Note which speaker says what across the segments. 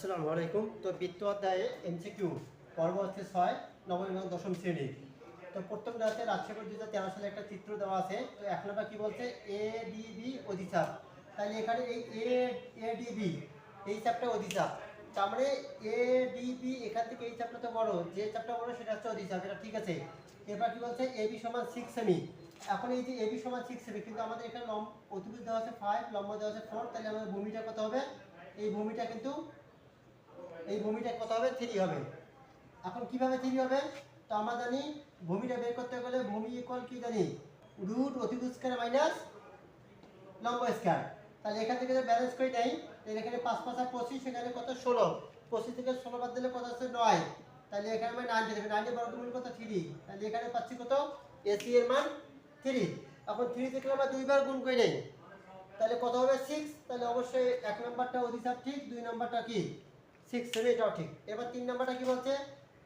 Speaker 1: আসসালামু আলাইকুম। তো বৃত্ত অধ্যায়ে এমসিকিউ, পর্ব হচ্ছে ছয়, নবম এবং দশম শ্রেণি। তো প্রথম রাতে রাজশেখর দুই হাজার তেরো সালে একটা চিত্র দেওয়া আছে। তো এক নম্বর কি বলছে? এ ডি বি অধিচাপ। তাহলে এখানে এই এ এ ডি বি এই চাপটা অধিচাপ। তার মানে এ ডি বি এখান থেকে এই চাপটা তো বড়। যে চাপটা বড় সেটা হচ্ছে অধিচাপ, এটা ঠিক আছে? এবার কি বলছে? এ বি সমান সিক্স সেমি এখন এই যে এ বি সমান সিক্স সেমি কিন্তু আমাদের এখানে লম্ব অতিভুজ দেওয়া আছে ফাইভ লম্ব দেওয়া আছে ফোর তাহলে আমাদের ভূমিটা কত হবে? এই ভূমিটা কিন্তু এই ভূমিটা কত হবে? থ্রি হবে। এখন কীভাবে থ্রি হবে? তো আমরা জানি ভূমিটা বের করতে গেলে ভূমি ইকুয়াল কি জানি? রুট অতিভুজ স্কয়ার মাইনাস লম্ব স্কয়ার তাহলে এখান থেকে যদি ব্যালেন্স করে নেই, তাহলে এখানে পাঁচ পাঁচ আর পঁচিশ, এখানে কত? ষোলো। পঁচিশ থেকে ষোলো বাদ দিলে কত হচ্ছে? নয়। তাহলে এখানে আমি নাইন দেবে নাইনের বর্গমূল কত? থ্রি তাহলে এখানে পাচ্ছি কত? এসি এর মান থ্রি এখন থ্রি থেকে আমরা দুইবার গুণ করে নেই। তাহলে কত হবে? সিক্স তাহলে অবশ্যই এক নম্বরটা অধিচাপ ঠিক, দুই নম্বরটা কি? সিক্স সেভেন এটাও ঠিক। এবার তিন নম্বরটা কি বলছে?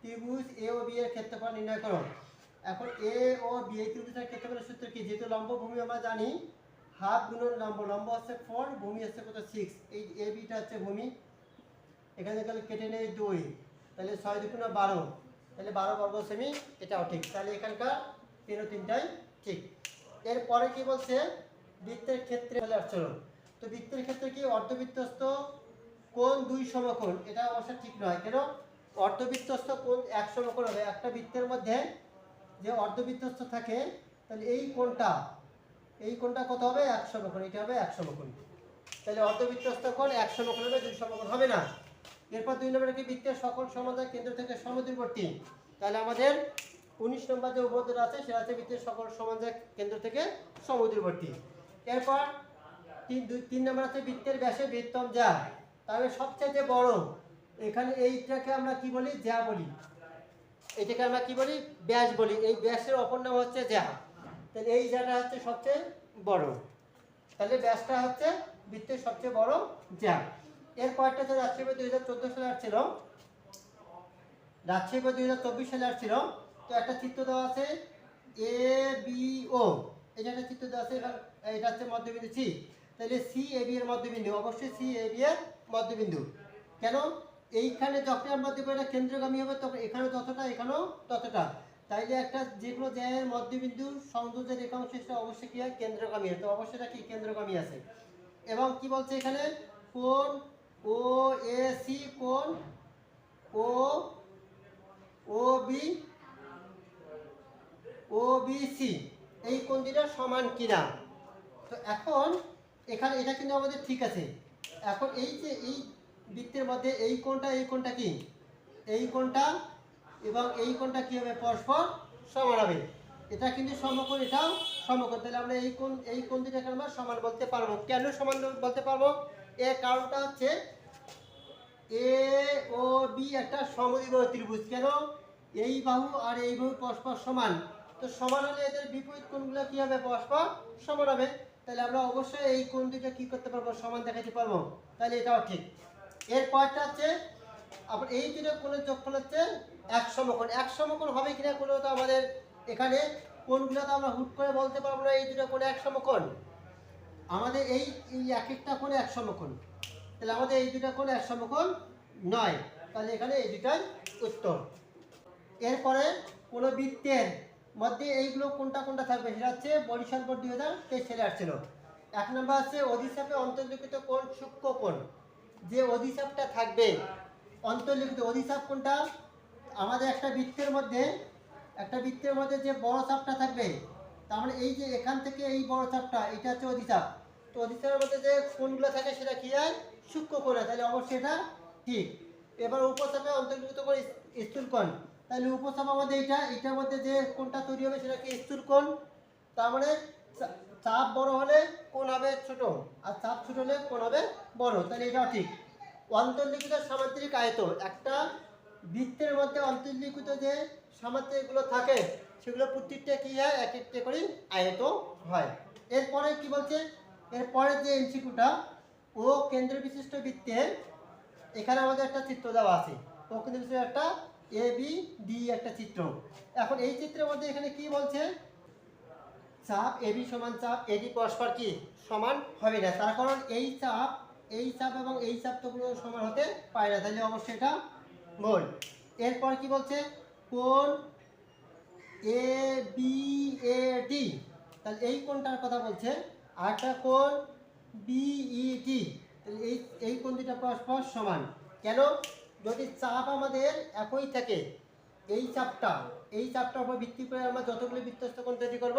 Speaker 1: ত্রিভুজ এ ও বি এর ক্ষেত্রফল নির্ণয় করো। এখন এ ও বি এই ত্রিভুজের ক্ষেত্রফলের সূত্র কি? যেহেতু লম্ব ভূমি আমরা জানি হাফ গুণন লম্ব লম্ব হচ্ছে ফোর ভূমি হচ্ছে কত? সিক্স এই এ বিটা হচ্ছে ভূমি। এখানে গেলে কেটে নেই দুই। তাহলে ছয় দুগুণ বারো। তাহলে বারো বর্গ সেমি এটাও ঠিক। তাহলে এখানকার তিন ও তিনটাই ঠিক। এরপরে কি বলছে? বৃত্তের ক্ষেত্রে চলে। তো বৃত্তের ক্ষেত্রে কি? অর্ধবৃত্তস্থ কোন দুই সমকোণ, এটা অবশ্য ঠিক নয়। কেন? অর্ধবৃত্তস্থ কোন এক সমকোণ হবে। একটা বৃত্তের মধ্যে যে অর্ধবৃত্তস্থ থাকে, তাহলে এই কোণটা এই কোণটা কত হবে? এক সমকোণ। এটা হবে এক সমকোণ। তাহলে অর্ধবৃত্তস্থ কোণ এক সমকোণ হবে, দুই সমকোণ হবে না। এরপর দুই নম্বরে কি? বৃত্তের সকল সমাধান কেন্দ্র থেকে সমদূরবর্তী। তাহলে আমাদের উনিশ নম্বর যে উপদ্র আছে, সেটা আছে বৃত্তের সকল সমাধান কেন্দ্র থেকে সমদূরবর্তী। এরপর তিন, দুই, তিন নম্বর আছে বৃত্তের ব্যাসে বৃত্তম যা। তাহলে সবচেয়ে বড়, এখানে এইটাকে আমরা কি বলি? যা বলি। এটাকে আমরা কি বলি? ব্যাস বলি। এই ব্যাসের অপর নাম হচ্ছে যা তাহলে এই জায়গাটা হচ্ছে সবচেয়ে বড়। তাহলে ব্যাসটা হচ্ছে বৃত্তের সবচেয়ে বড় যা এর পরেরটা হচ্ছে রাজশাহী দুই হাজার চোদ্দ সালে আসছিল। রাজশাহী দুই হাজার চব্বিশ সালে আসছিল। তো একটা চিত্র দেওয়া আছে, এ, বি, ও। এটা একটা চিত্র দেওয়া আছে এটা হচ্ছে মধ্যবিন্দু সি। তাহলে সি এ বি এর মধ্যবিন্দু। অবশ্যই সি এ বি এর মধ্যবিন্দু। কেন? এইখানে যখন এটা কেন্দ্রগামী হবে, তখন এখানে যতটা এখানেও ততটা। তাইলে একটা যে কোনো জায়গায় মধ্যবিন্দু সংযোগের রেখাংশ, সেটা অবশ্যই কি হয়? কেন্দ্রগামী হয়। তো অবশ্যই এটা কি? কেন্দ্রগামী আছে। এবং কি বলছে এখানে? কোন ও এ সি কোন ও O B O B C এই কোন সমান কিনা? তো এখন এখানে, এটা কিন্তু আমাদের ঠিক আছে। এখন এই যে এই বৃত্তের মধ্যে এই কোণটা এই কোণটা কি? এই কোণটা এবং এই কোণটা কি হবে? পরস্পর সমান হবে। এটা কিন্তু সমকোণ, এটাও সমকোণ। তাহলে আমরা এই কোণ এই কোণ দুটাকে আমরা সমান বলতে পারব? কেন সমান বলতে পারব? এর কারণটা হচ্ছে এ ও বি একটা সমদ্বিবাহু ত্রিভুজ। কেন? এই বাহু আর এই বাহু পরস্পর সমান। তো সমান হলে এদের বিপরীত কোণগুলো কি হবে? পরস্পর সমান হবে। তাহলে আমরা অবশ্যই এই কোন দুটো কি করতে পারব, সমান দেখাতে পারব? তাহলে এটাও ঠিক। এর পরটা হচ্ছে, আবার এই দুটো কোণের যোগফল হচ্ছে এক সমকোণ এক সমকোণ হবে কিনা কোনো তো আমাদের এখানে কোণগুলো তো আমরা হুট করে বলতে পারব না, এই দুটো কোণ এক সমকোণ আমাদের এই এই এক একটা কোণে এক সমকোণ তাহলে আমাদের এই দুটো কোণ এক সমকোণ নয়। তাহলে এখানে এই দুটাই উত্তর। এরপরে কোনো বৃত্তের মধ্যে এইগুলো কোনটা কোনটা থাকবে? সেটা হচ্ছে বরিশাল বোর্ড দুই হাজার তেইশ সালে আসছিল। এক নম্বর আছে অধিশাপে অন্তর্লিখিত কোন সূক্ষ্ম কোণ? যে অধিশাপটা থাকবে, অন্তর্লিখিত অধিশাপ কোনটা? আমাদের একটা বৃত্তের মধ্যে, একটা বৃত্তের মধ্যে যে বড় চাপটা থাকবে, তার মানে এই যে এখান থেকে এই বড় চাপটা, এটা হচ্ছে অধিচাপ তো অধিচাপের মধ্যে যে কোনগুলো থাকে, সেটা কি হয়? সূক্ষ্ম কোণ তাহলে অবশ্যই এটা ঠিক। এবার উপচাপে অন্তর্ভুক্ত করে স্থূল কোণ। তাহলে উপচাপ আমাদের এইটা এটার মধ্যে যে কোনটা তৈরি হবে সেটা কি স্থূল কোণ? তার মানে চাপ বড় হলে কোণ হবে ছোট, আর চাপ ছোট হলে কোণ হবে বড়। তাহলে এটাও ঠিক। অন্তর্লিখিত সামান্তরিক আয়ত একটা বৃত্তের মধ্যে অন্তর্লিখিত যে সামান্তরিকগুলো থাকে, সেগুলো প্রত্যেকটা কি হয়? এক একটা করে আয়ত হয়। এরপরে কি বলছে? এরপরে যে এমসিকিউটা ও কেন্দ্র বিশিষ্ট বৃত্তের এখানে আমাদের একটা চিত্র দেওয়া আছে। ও কেন্দ্র বিশিষ্ট একটা এ বি ডি একটা চিত্র। এখন এই চিত্রের মধ্যে এখানে কি বলছে? চাপ এবি সমান চাপ এডি পরস্পর কি? সমান হবে না। তার কারণ এই চাপ এই চাপ এবং এই চাপ তো সমান হতে পারে না। তাহলে অবশ্যই এটা ভুল। এরপর কি বলছে? কোন এ বি এ ডি তাহলে এই কোনটার কথা বলছে। আর একটা কোন বিইটি তাহলে এই এই কোন দুটা পরস্পর সমান। কেন? যদি চাপ আমাদের একই থাকে, এই চাপটা, এই চাপটার উপর ভিত্তি করে আমরা যতগুলো বৃত্তস্থ কোণ তৈরি করব,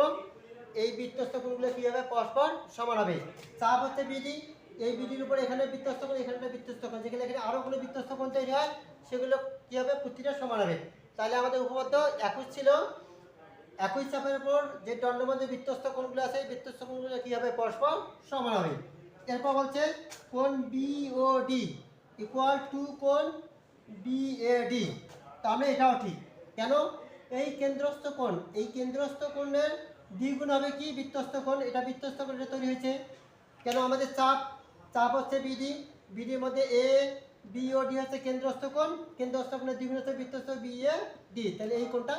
Speaker 1: এই বৃত্তস্থ কোণগুলো কী হবে পরস্পর সমান হবে? চাপ হচ্ছে বিধি, এই বিধির উপর এখানে বৃত্তস্থ কোণ, এখানে বৃত্তস্থ কোণ। যেখানে এখানে আরও কোনো বৃত্তস্থ কোণ তৈরি হয়, সেগুলো কী হবে প্রতিটা সমান হবে? তাহলে আমাদের উপপাদ্য একুশ ছিল, একই চাপের উপর যে দণ্ডবন্ধ বৃত্তস্থ কোণগুলো আছে, এই বৃত্তস্থ কোণগুলো কী হবে পরস্পর সমান হবে? এরপর বলছে কোণ B O D equal to কোণ বি এ ডি তাহলে এটাও ঠিক। কেন? এই কেন্দ্রস্থ কোণ, এই কেন্দ্রস্থ কোণের দ্বিগুণ হবে কি? বৃত্তস্থ কোণ। এটা বৃত্তস্থ কোণ তৈরি হয়েছে। কেন? আমাদের চাপ চাপ হচ্ছে বিডি বিডির মধ্যে এ বি ও ডি হচ্ছে কেন্দ্রস্থ কোণ। কেন্দ্রস্থ কোণের দ্বিগুণ হচ্ছে বৃত্তস্থ বি এ ডি তাহলে এই কোণটা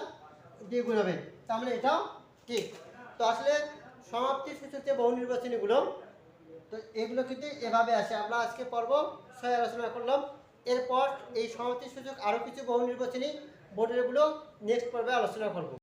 Speaker 1: দ্বিগুণ হবে। মানে এটাও ঠিক। তো আসলে সমাপ্তি সূচক বহু নির্বাচনীগুলো তো এগুলো কিন্তু এভাবে আসে। আমরা আজকে পর্ব ছয় আলোচনা করলাম। এরপর এই সমাপ্তি সুযোগ আরও কিছু বহু নির্বাচনী বোর্ডেরগুলো নেক্সট পর্বে আলোচনা করব।